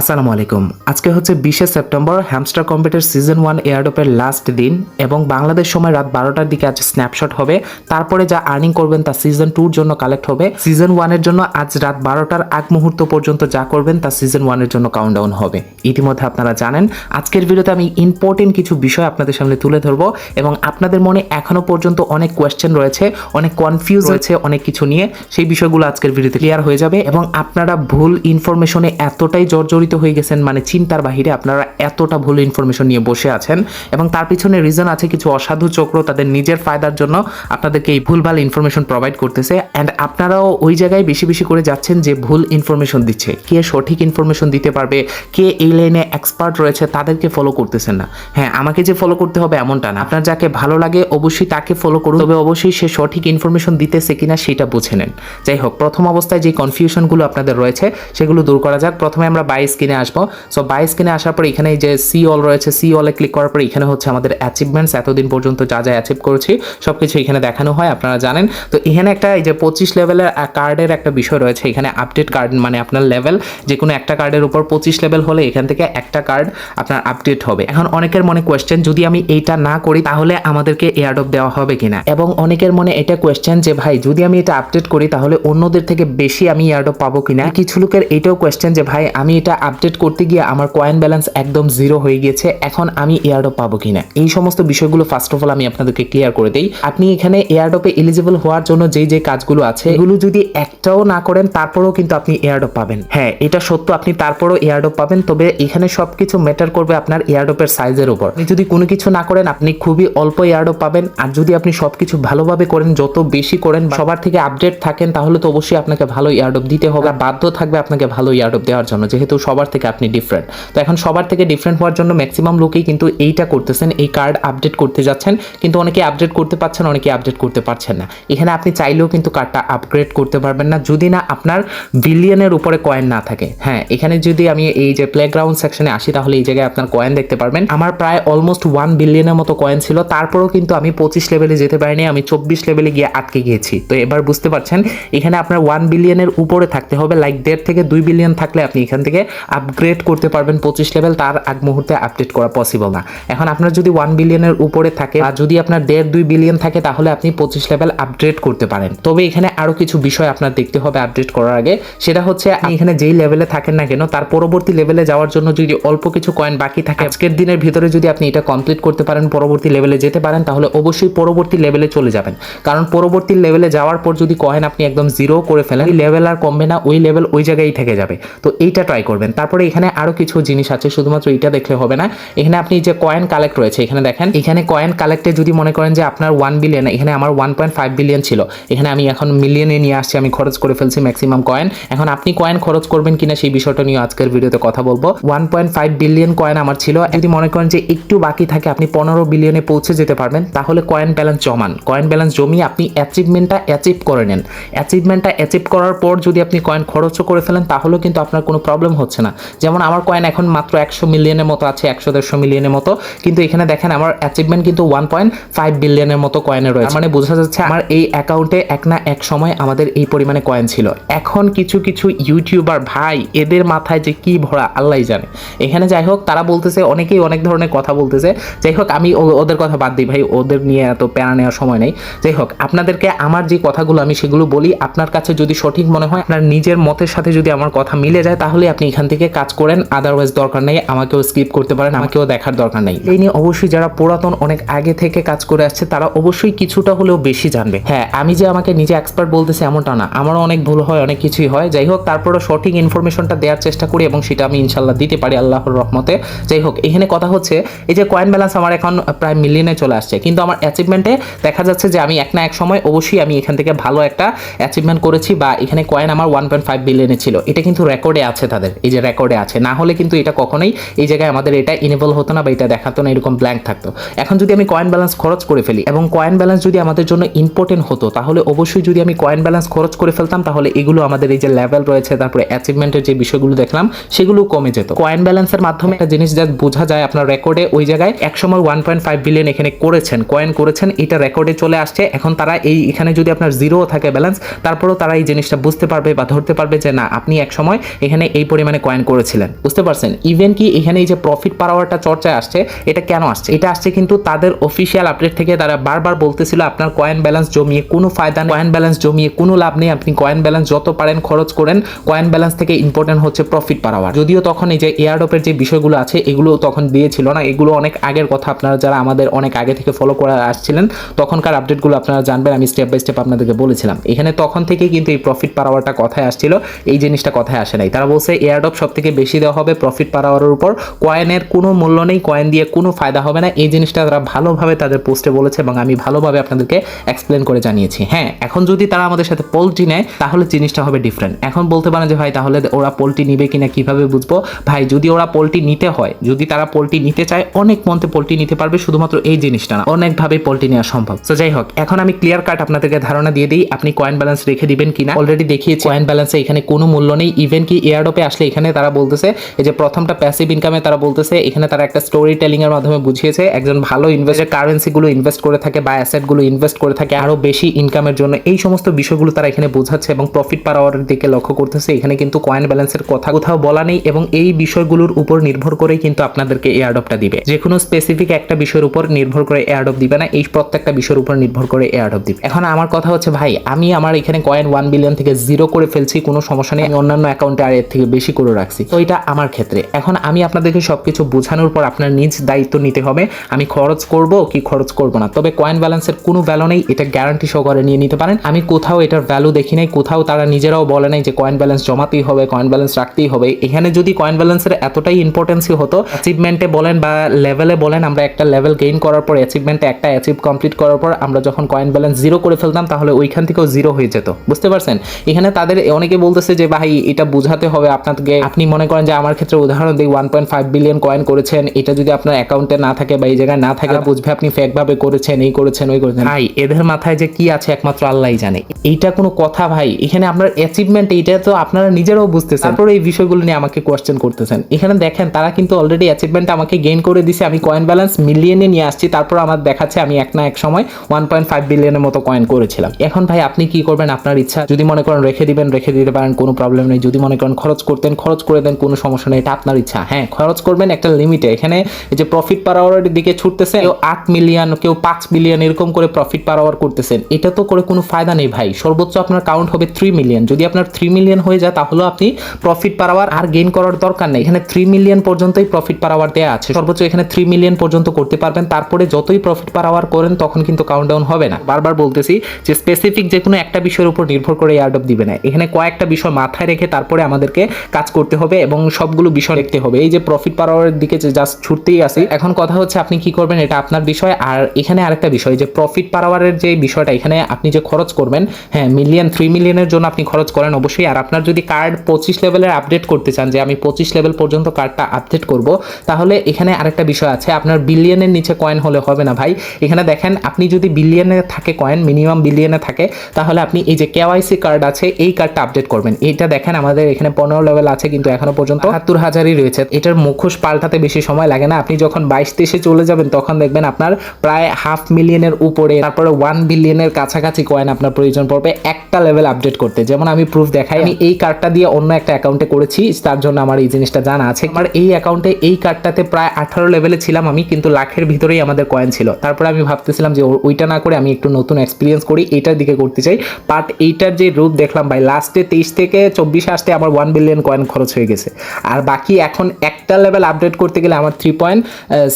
আসসালামু আলাইকুম। আজকে হচ্ছে বিশে September hamster computer season one এয়ারডোপের last দিন এবং বাংলাদেশ সময় রাত বারোটার দিকে আজ স্ন্যাপশট হবে। তারপরে যা আর্নিং করবেন তা সিজন টুর জন্য কালেক্ট হবে। সিজন ওয়ানের জন্য আজ রাত বারোটার আগ মুহূর্ত পর্যন্ত যা করবেন তা সিজন ওয়ানের জন্য কাউন্টডাউন হবে। ইতিমধ্যে আপনারা জানেন, আজকের ভিডিওতে আমি ইম্পর্টেন্ট কিছু বিষয় আপনাদের সামনে তুলে ধরবো এবং আপনাদের মনে এখনও পর্যন্ত অনেক কোয়েশ্চেন রয়েছে, অনেক কনফিউজ রয়েছে অনেক কিছু নিয়ে। সেই বিষয়গুলো আজকের ভিডিওতে ক্লিয়ার হয়ে যাবে এবং আপনারা ভুল ইনফরমেশনে এতটাই জর্জরিত হয়ে গেছেন মানে চিন্তার বাহিরে আপনারা এতটা ভুল ইনফরমেশন নিয়ে বসে আছেন এবং তার পিছনে রিজন আছে কিছু অসাধু চক্র তাদের নিজের ফায়দার জন্য আপনাদেরকে এই ভুলভাল ইনফরমেশন প্রোভাইড করতেছে। অ্যান্ড আপনারাও ওই জায়গায় বেশি বেশি করে যাচ্ছেন যে ভুল ইনফরমেশন দিচ্ছে। কে সঠিক ইনফরমেশন দিতে পারবে, কে এই লাইনে এক্সপার্ট রয়েছে তাদেরকে ফলো করতেছেন না। হ্যাঁ আমাকে যে ফলো করতে হবে এমনটা না। আপনার যাকে ভালো লাগে অবশ্যই তাকে ফলো করুন। তবে অবশ্যই সে সঠিক ইনফরমেশন দিতেছে কিনা সেটা বুঝে নেন। যাই হোক, প্রথম অবস্থায় যে কনফিউশনগুলো আপনাদের রয়েছে, সেগুলো দূর করা যাক। প্রথমে আমরা বাই স্ক্রিনে আসব। সো বাই স্ক্রিনে আসার পর এখানে যে সি অল রয়েছে সি অলে ক্লিক করার পর এখানে হচ্ছে আমাদের অ্যাচিভমেন্টস এতদিন পর্যন্ত যা যা অ্যাচিভ করেছি সব কিছু এখানে দেখানো হয়, আপনারা জানেন। তো এখানে একটা এই যে পঁচিশ লেভেলের কার্ডের একটা বিষয় রয়েছে। এখানে আপডেট কার্ড মানে আপনার লেভেল যে কোনো একটা কার্ডের উপর পঁচিশ লেভেল হলে এখান থেকে একটা কার্ড আপনার আপডেট হবে। এখন অনেকের মনে কোয়েশ্চেন যদি আমি এইটা না করি, তাহলে আমাদেরকে এয়ারডপ দেওয়া হবে কিনা? এবং অনেকের মনে এটা কোয়েশ্চেন যে, ভাই, যদি আমি এটা আপডেট করি, তাহলে অন্যদের থেকে বেশি আমি এয়ারডপ পাবো কিনা? কিছু লোকের এটাও কোয়েশ্চেন যে, ভাই, আমি এটা আপডেট করতে গিয়ে আমার কয়েন ব্যালেন্স একদম জিরো হয়ে গিয়েছে, এখন আমি এয়ারডপ পাবো কিনা? এই সমস্ত বিষয়গুলো ফার্স্ট অফ অল আমি আপনাদেরকে ক্লিয়ার করে দিই। আপনি এখানে এয়ারডপে এলিজিবল হওয়ার জন্য যে যে কাজগুলো আছে, এগুলো যদি একটাও না করেন, তারপরেও কিন্তু আপনি এয়ারডপ পাবেন। হ্যাঁ এটা সত্য, আপনি তারপরেও এয়ারডপ পাবেন, তবে এখানে সবকিছু ম্যাটার করবে আপনার এয়ারডপের সাইজের উপর। আপনি যদি কোনো কিছু না করেন, আপনি খুবই অল্প এয়ারডপ পাবেন, আর যদি আপনি সবকিছু ভালোভাবে করেন, যত বেশি করেন সবার থেকে আপডেট থাকেন, তাহলে তো অবশ্যই আপনাকে ভালো এয়ারডপ দিতে হবে বাধ্য থাকবে আপনাকে ভালো এয়ারডপ দেওয়ার জন্য, যেহেতু সবার থেকে আপনি ডিফারেন্ট তো এখন সবার থেকে ডিফারেন্ট হওয়ার জন্য ম্যাক্সিমাম লোকেই কিন্তু এইটা করতেছেন, এই কার্ড আপডেট করতে যাচ্ছেন। কিন্তু অনেকে আপডেট করতে পারছেন অনেকে আপডেট করতে পারছেন না। এখানে আপনি চাইলেও কিন্তু কার্ডটা আপগ্রেড করতে পারবেন না। যদি না আপনার বিলিয়নের উপরে কয়েন না থাকে। হ্যাঁ এখানে যদি আমি এই যে প্লেগ্রাউন্ড সেকশনে আসি, তাহলে এই জায়গায় আপনার কয়েন দেখতে পারবেন। আমার প্রায় অলমোস্ট ওয়ান বিলিয়নের মতো কয়েন ছিল। তারপরেও কিন্তু আমি পঁচিশ লেভেলে যেতে পারিনি, আমি চব্বিশ লেভেলে গিয়ে আটকে গিয়েছি। তো এবার বুঝতে পারছেন, এখানে আপনার ওয়ান বিলিয়নের উপরে থাকতে হবে। লাইক দেড় থেকে দুই বিলিয়ন থাকলে আপনি এখান থেকে আপগ্রেড করতে পারবেন পঁচিশ লেভেল তার আগ মুহূর্তে আপডেট করা পসিবল না। এখন আপনার যদি ওয়ান বিলিয়নের উপরে থাকে আর যদি আপনার দেড় দুই বিলিয়ন থাকে, তাহলে আপনি পঁচিশ লেভেল আপডেট করতে পারেন। তবে এখানে আরও কিছু বিষয় আপনার দেখতে হবে আপডেট করার আগে। সেটা হচ্ছে, আপনি এখানে যেই লেভেলে থাকেন না কেন, তার পরবর্তী লেভেলে যাওয়ার জন্য যদি অল্প কিছু কয়েন বাকি থাকে, আজকের দিনের ভিতরে যদি আপনি এটা কমপ্লিট করতে পারেন, পরবর্তী লেভেলে যেতে পারেন, তাহলে অবশ্যই পরবর্তী লেভেলে চলে যাবেন। কারণ পরবর্তী লেভেলে যাওয়ার পর যদি কয়েন আপনি একদম জিরো করে ফেলেন লেভেল আর কমবে না, ওই লেভেল ওই জায়গায় থেকে যাবে। তো এইটা ট্রাই করবেন। তারপরে এখানে আরও কিছু জিনিস আছে, শুধুমাত্র এটা দেখলে হবে না। এখানে আপনি যে কয়েন কালেক্ট রয়েছে, এখানে দেখেন। এখানে কয়েন কালেক্টে যদি মনে করেন যে আপনার ওয়ান বিলিয়ন এখানে আমার ওয়ান পয়েন্ট ফাইভ বিলিয়ন ছিল। এখানে আমি এখন মিলিয়নে নিয়ে আসছি, আমি খরচ করে ফেলছি ম্যাক্সিমাম কয়েন এখন আপনি কয়েন খরচ করবেন কিনা সেই বিষয়টা নিয়ে আজকের ভিডিওতে কথা বলব। One point five billion coin আমার ছিল। যদি মনে করেন যে একটু বাকি থাকে, আপনি পনেরো বিলিয়নে পৌঁছে যেতে পারবেন, তাহলে কয়েন ব্যালেন্স জমান। কয়েন ব্যালেন্স জমিয়ে আপনি অ্যাচিভমেন্টটা অ্যাচিভ করে নেন। অ্যাচিভমেন্টটা অ্যাচিভ করার পর যদি আপনি কয়েন খরচও করে ফেলেন, তাহলেও কিন্তু আপনার কোনো প্রবলেম হচ্ছে না। যেমন আমার কয়েন এখন মাত্র একশো মিলিয়নের মতো আছে একশো দেড়শো মিলিয়নের মতো। কিন্তু এখানে দেখেন আমার অ্যাচিভমেন্ট কিন্তু ওয়ান পয়েন্ট ফাইভ বিলিয়নের মতো কয়েনে রয়েছে। মানে বোঝা যাচ্ছে আমার এই অ্যাকাউন্টে এক না এক সময় আমাদের এই পরিমাণে কয়েন ছিল। এখন কিছু কিছু ইউটিউবার ভাই এদের মাথায় যে কি ভরা আল্লাহ জানে। এখানে যাই হোক তারা বলতেছে অনেকেই অনেক ধরনের কথা বলতেছে। যাই হোক আমি ওদের কথা বাদ দিই ভাই ওদের নিয়ে এত প্যারা নেওয়ার সময় নেই। যাই হোক আপনাদেরকে আমার যে কথাগুলো আমি সেগুলো বলি আপনার কাছে যদি সঠিক মনে হয় আপনার নিজের মতের সাথে যদি আমার কথা মিলে যায় তাহলে আপনি এখান থেকে কাজ করেন আদারওয়াইজ দরকার নেই আমাকেও স্কিপ করতে পারেন আমাকেও দেখার দরকার নেই। এই নিয়ে অবশ্যই যারা পুরাতন অনেক আগে থেকে কাজ করে আসছে তারা অবশ্যই কিছুটা হলেও বেশি জানবে। হ্যাঁ আমি যে আমাকে নিজে এক্সপার্ট বলতেছি এমনটা না। আমারও অনেক ভুল হয় অনেক কিছুই হয়। যাই হোক তারপরে সঠিক ইনফরমেশনটা দেওয়ার চেষ্টা করি এবং সেটা আমি ইনশাল্লাহ দিতে পারি আল্লাহর রহমতে। যাই হোক এখানে কথা হচ্ছে এই যে কয়েন ব্যালেন্স আমার এখন প্রায় মিলিয়নে চলে আসছে। কিন্তু আমার অ্যাচিভমেন্টে দেখা যাচ্ছে যে আমি এক না এক সময় অবশ্যই আমি এখান থেকে ভালো একটা অ্যাচিভমেন্ট করেছি বা এখানে কয়েন আমার ওয়ান পয়েন্ট ফাইভ বিলিয়নে ছিল। এটা কিন্তু রেকর্ডে আছে তাদের। এই যে রেকর্ডে আছে। না হলে কিন্তু এটা কখনোই এই জায়গায় আমাদের এটা ইনেবল হতো না বা এটা দেখাতো না, এরকম ব্ল্যাঙ্ক থাকতো। এখন যদি আমি কয়েন ব্যালেন্স খরচ করে ফেলি এবং কয়েন ব্যালেন্স যদি আমাদের জন্য ইম্পর্টেন্ট হতো, তাহলে অবশ্যই যদি আমি কয়েন ব্যালেন্স খরচ করে ফেলতাম, তাহলে এগুলো আমাদের এই যে লেভেল রয়েছে, তারপরে অ্যাচিভমেন্টের যে বিষয়গুলো দেখলাম, সেগুলো কমে যেত। কয়েন ব্যালেন্সের মাধ্যমে একটা জিনিস যা বোঝা যায় আপনার রেকর্ডে ওই জায়গায় একসময় ওয়ান পয়েন্ট ফাইভ বিলিয়ন এখানে করেছেন কয়েন করেছেন, এটা রেকর্ডে চলে আসছে। এখন তারা এই এখানে যদি আপনার জিরো থাকে ব্যালেন্স তারপরেও তারা এই জিনিসটা বুঝতে পারবে বা ধরতে পারবে যে না, আপনি এক সময় এখানে এই পরিমাণে কয়েন করেছিলেন। বুঝতে পারছেন? ইভেন কি এখানে এই যে প্রফিট পাওয়ারটা চর্চায় আসছে, এটা কেন আসছে? এটা আসছে কিন্তু তাদের অফিসিয়াল আপডেট থেকে তারা বারবার বলতেছিল, আপনার কয়েন ব্যালেন্স জমিয়ে কোনো ফায়দা কয়েন ব্যালেন্স জমিয়ে কোনো লাভ নেই, আপনি কয়েন ব্যালেন্স যত পারেন খরচ করেন কয়েন ব্যালেন্স থেকে ইম্পর্টেন্ট হচ্ছে প্রফিট পার আওয়ার যদিও তখন এই যে এয়ারডপের যে বিষয়গুলো আছে, এগুলো তখন দিয়েছিল না, এগুলো অনেক আগের কথা। আপনারা যারা আমাদের অনেক আগে থেকে ফলো করে আসছিলেন, তখনকার আপডেটগুলো আপনারা জানবেন, আমি স্টেপ বাই স্টেপ আপনাদেরকে বলেছিলাম। এখানে তখন থেকে কিন্তু এই প্রফিট পাওয়ারটা কথায় আসছিল, এই জিনিসটা কথায় আসে নাই। তারা বলছে এয়ারডপ সব থেকে বেশি দেওয়া হবে প্রফিট পার আওয়ারের উপর? কয়েনের কোনো মূল্য নেই কয়েন দিয়ে কোনো ফায়দা হবে না। এই জিনিসটা তারা ভালোভাবে তাদের পোস্টে বলেছে এবং আমি ভালোভাবে আপনাদেরকে এক্সপ্লেন করে জানিয়েছি। হ্যাঁ এখন যদি তারা আমাদের সাথে পোলট্রি নেয়, তাহলে জিনিসটা হবে ডিফারেন্ট এখন বলতে পারেন যে, ভাই, তাহলে ওরা পোলট্রি নিবে কিনা, কীভাবে বুঝব? ভাই, যদি ওরা পোলট্রি নিতে হয়, যদি তারা পোলট্রি নিতে চায়, অনেক মন্তে পোলট্রি নিতে পারবে, শুধুমাত্র এই জিনিসটা না অনেকভাবে পোলট্রি নেওয়া সম্ভব। তো যাই হোক, এখন আমি ক্লিয়ার কাট আপনাদেরকে ধারণা দিয়ে দিই, আপনি কয়েন ব্যালেন্স রেখে দিবেন কিনা? অলরেডি দেখিয়েছি কয়েন ব্যালেন্সে এখানে কোনো মূল্য নেই ইভেন কি এয়ারডপে আসলে এখানে তারা বলতেছে, এই যে প্রথমটা প্যাসিভ ইনকামে তারা বলতেছে, এখানে তারা একটা স্টোরি টেলিং এর মাধ্যমে বুঝিয়েছে, একজন ভালো ইনভেস্টার কারেন্সি গুলো ইনভেস্ট করে থাকে বা অ্যাসেটগুলো ইনভেস্ট করে থাকে, আরও বেশি ইনকামের জন্য, এই সমস্ত বিষয়গুলো তারা এখানে বোঝাচ্ছে এবং প্রফিট পার আওয়ারের দিকে লক্ষ্য করতেছে। এখানে কিন্তু কয়েন ব্যালেন্সের কথা কোথাও বলা নেই এবং এই বিষয়গুলোর উপর নির্ভর করেই কিন্তু আপনাদেরকে এয়ারডপটা দিবে। যে কোনো স্পেসিফিক একটা বিষয়ের উপর নির্ভর করে এয়ারডপ দিবে না, এই প্রত্যেকটা বিষয়ের উপর নির্ভর করে এয়ারডপ দিবে। এখন আমার কথা হচ্ছে, ভাই, আমি আমার এখানে কয়েন ওয়ান বিলিয়ন থেকে জিরো করে ফেলছি, কোনো সমস্যা নেই, আমি অন্যান্য অ্যাকাউন্টে আর এর থেকে বেশি করে রাখছি। তো এটা আমার ক্ষেত্রে। এখন আমি আপনাদেরকে সবকিছু বোঝানোর পর আপনার নিজ দায়িত্ব নিতে হবে। আমি খরচ করব কি খরচ করব না। তবে কয়েন ব্যালেন্সের কোনো ভ্যালু নেই, এটা গ্যারান্টি সহকারে নিয়ে নিতে পারেন। আমি কোথাও এটার ভ্যালু দেখি নাই, কোথাও তারা নিজেরাও বলে নাই যে কয়েন ব্যালেন্স জমাতেই হবে কয়েন ব্যালেন্স রাখতেই হবে। এখানে যদি কয়েন ব্যালেন্সের এতটাই ইম্পর্টেন্সই হতো অ্যাচিভমেন্টে বলেন বা লেভেলে বলেন, আমরা একটা লেভেল গেইন করার পর অ্যাচিভমেন্টে একটা অ্যাচিভ কমপ্লিট করার পর, আমরা যখন কয়েন ব্যালেন্স জিরো করে ফেলতাম, তাহলে ওইখান থেকেও জিরো হয়ে যেত। বুঝতে পারছেন? এখানে তাদের অনেকে বলতেছে যে, ভাই, এটা বোঝাতে হবে আপনাকে আপনি মনে করেন যে আমার ক্ষেত্রে উদাহরণ দিই one point five billion coin করেছেন এটা যদি আপনার অ্যাকাউন্টে না থাকে বা এই জায়গায় না থাকে বুঝবে আপনি ফেক ভাবে করেছেন এই করেছেন ওই করেছেন। ভাই এদের মাথায় যে কি আছে একমাত্র আল্লাহই জানে। এইটা কোনো কথা ভাই। এখানে আপনার অ্যাচিভমেন্ট এইটা তো আপনারা নিজেরাও বুঝতেছেন। তারপরে এই বিষয়গুলো নিয়ে আমাকে কোয়েশ্চেন করতেছেন। এখানে দেখেন তারা কিন্তু অলরেডি অ্যাচিভমেন্ট আমাকে গেইন করে দিছে আমি কয়েন ব্যালেন্স মিলিয়নে নিয়ে আসছি তারপর আমার দেখাচ্ছে আমি এক না এক সময় ওয়ান পয়েন্ট ফাইভ বিলিয়নের মতো কয়েন করেছিলাম। এখন ভাই আপনি কি করবেন? আপনার ইচ্ছা। যদি মনে করেন রেখে দিবেন রেখে দিতে পারেন কোনো প্রবলেম নেই। যদি মনে করেন খরচ করতেন খরচ করে দেন, কোনো সমস্যা নেই, এটা আপনার ইচ্ছা। হ্যাঁ খরচ করবেন একটা লিমিটে এখানে এই যে প্রফিট পার আওয়ারের দিকে ছুটতেছে, কেউ আট মিলিয়ন কেউ পাঁচ মিলিয়ন এরকম করে প্রফিট পার আওয়ার করতেছেন। এটা তো করে কোনো ফায়দা নেই ভাই। সর্বোচ্চ আপনার কাউন্ট হবে থ্রি মিলিয়ন যদি আপনার থ্রি মিলিয়ন হয়ে যায় তাহলে আপনি প্রফিট পার আওয়ার আর গেইন করার দরকার নেই। এখানে থ্রি মিলিয়ন পর্যন্তই প্রফিট পার আওয়ার দেওয়া আছে। সর্বোচ্চ এখানে থ্রি মিলিয়ন পর্যন্ত করতে পারবেন। তারপরে যতই প্রফিট পার আওয়ার করেন, তখন কিন্তু কাউন্ট ডাউন হবে না। বারবার বলতেছি যে স্পেসিফিক যে কোনো একটা বিষয়ের উপর নির্ভর করে এয়ারডপ দিবে না। এখানে কয়েকটা বিষয় মাথায় রেখে তারপরে আমাদেরকে কাজ করতে হবে এবং সবগুলো বিষয় দেখতে হবে। এই যে প্রফিট পার আওয়ারের দিকে যে জাস্ট ছুটতেই আসি এখন কথা হচ্ছে আপনি কি করবেন এটা আপনার বিষয়। আর এখানে আরেকটা বিষয়, যে প্রফিট পার আওয়ারের যে বিষয়টা, এখানে আপনি যে খরচ করবেন হ্যাঁ মিলিয়ন থ্রি মিলিয়নের জন্য আপনি খরচ করেন অবশ্যই। আর আপনার যদি কার্ড পঁচিশ লেভেলের আপডেট করতে চান, যে আমি পঁচিশ লেভেল পর্যন্ত কার্ডটা আপডেট করব, তাহলে এখানে আরেকটা বিষয় আছে। আপনার বিলিয়নের নিচে কয়েন হলে হবে না ভাই। এখানে দেখেন, আপনি যদি বিলিয়নে থাকে কয়েন মিনিমাম বিলিয়নে থাকে, তাহলে আপনি এই যে কেওয়াইসি কার্ড আছে, এই কার্ডটা আপডেট করবেন। এইটা দেখেন, আমাদের এখানে পনেরো লেভেল আছে। কিন্তু এখনও পর্যন্ত। বাহাত্তর হাজারই রয়েছে। এটার মুখোশ পাল্টাতে বেশি সময় লাগে না। আপনি যখন বাইশ তেইশে চলে যাবেন, তখন দেখবেন আপনার প্রায় হাফ মিলিয়নের উপরে, তারপরে ওয়ান বিলিয়নের কাছাকাছি কয়েন আপনার প্রয়োজন পড়বে একটা লেভেল আপডেট করতে। যেমন আমি প্রুফ দেখাই, আমি এই কার্ডটা দিয়ে অন্য একটা অ্যাকাউন্টে করেছি, তার জন্য আমার এই জিনিসটা জানা আছে। আমার এই অ্যাকাউন্টে এই কার্ডটাতে প্রায় আঠারো লেভেলে ছিলাম আমি, কিন্তু লাখের ভিতরেই আমাদের কয়েন ছিল। তারপরে আমি ভাবতেছিলাম যে ওইটা না করে আমি একটু নতুন এক্সপিরিয়েন্স করি, এইটার দিকে করতে চাই। বাট এইটার যে রূপ দেখলাম ভাই লাস্টে তেইশ থেকে চব্বিশে আসতে আমার ওয়ান বিলিয়ন কয়েন খরচ হয়ে গেছে। আর বাকি এখন একটা লেভেল আপডেট করতে গেলে আমার থ্রি পয়েন্ট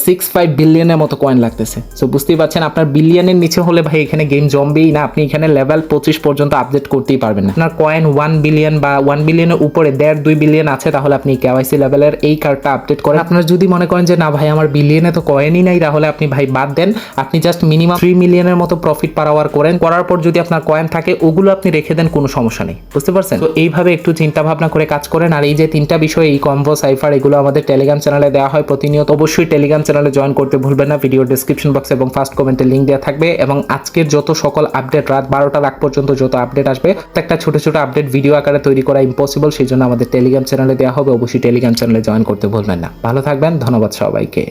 সিক্স ফাইভ বিলিয়নের মতো কয়েন লাগতেছে। সো বুঝতেই পারছেন আপনার বিলিয়নের নিচে হলে ভাই এখানে গেম জমবেই না। আপনি এখানে লেভেল পঁচিশ পর্যন্ত আপডেট করতেই পারবেন না। আপনার কয়েন ওয়ান বিলিয়ন বা ওয়ান বিলিয়নের উপরে দেড় দুই বিলিয়ন আছে তাহলে আপনি কেওয়াইসি লেভেলের এই কার্ডটা আপডেট করেন। আপনার যদি মনে করেন যে না ভাই আমার বিলিয়নে তো কয়েনই নাই তাহলে আপনি ভাই বাদ দেন। আপনি জাস্ট মিনিমাম থ্রি মিলিয়নের মতো প্রফিট পার আওয়ার করেন। করার পর যদি আপনার কয়েন থাকে ওগুলো আপনি রেখে দেন কোনো সমস্যা নেই। বুঝতে পারছেন? তো এইভাবে একটু চিন্তা ভাবনা করে কাজ করেন আর এই যে তিনটা বিষয়, এই কম্বো সাইফার, এগুলো আমাদের টেলিগ্রাম চ্যানেলে দেওয়া হয়। প্রতিনিয়ত অবশ্যই টেলিগ্রাম চ্যানেলে জয়েন করতে ভুলবেন না। ভিডিও ডিসক্রিপশন বক্স এবং ফার্স্ট কমেন্টে লিঙ্ক দেওয়া থাকবে এবং আজকের যত সকল আপডেট রাত বারোটা আগ পর্যন্ত যত আপডেট আসবে একটা ছোট ছোট আপডেট ভিডিও আকারে তৈরি করা ইম্পসিবল সেই জন্য আমাদের টেলিগ্রাম চ্যানেলে দেওয়া হবে। অবশ্যই টেলিগ্রাম চ্যানেলে জয়েন করতে ভুলবেন না। ভালো থাকবেন, ধন্যবাদ সবাইকে।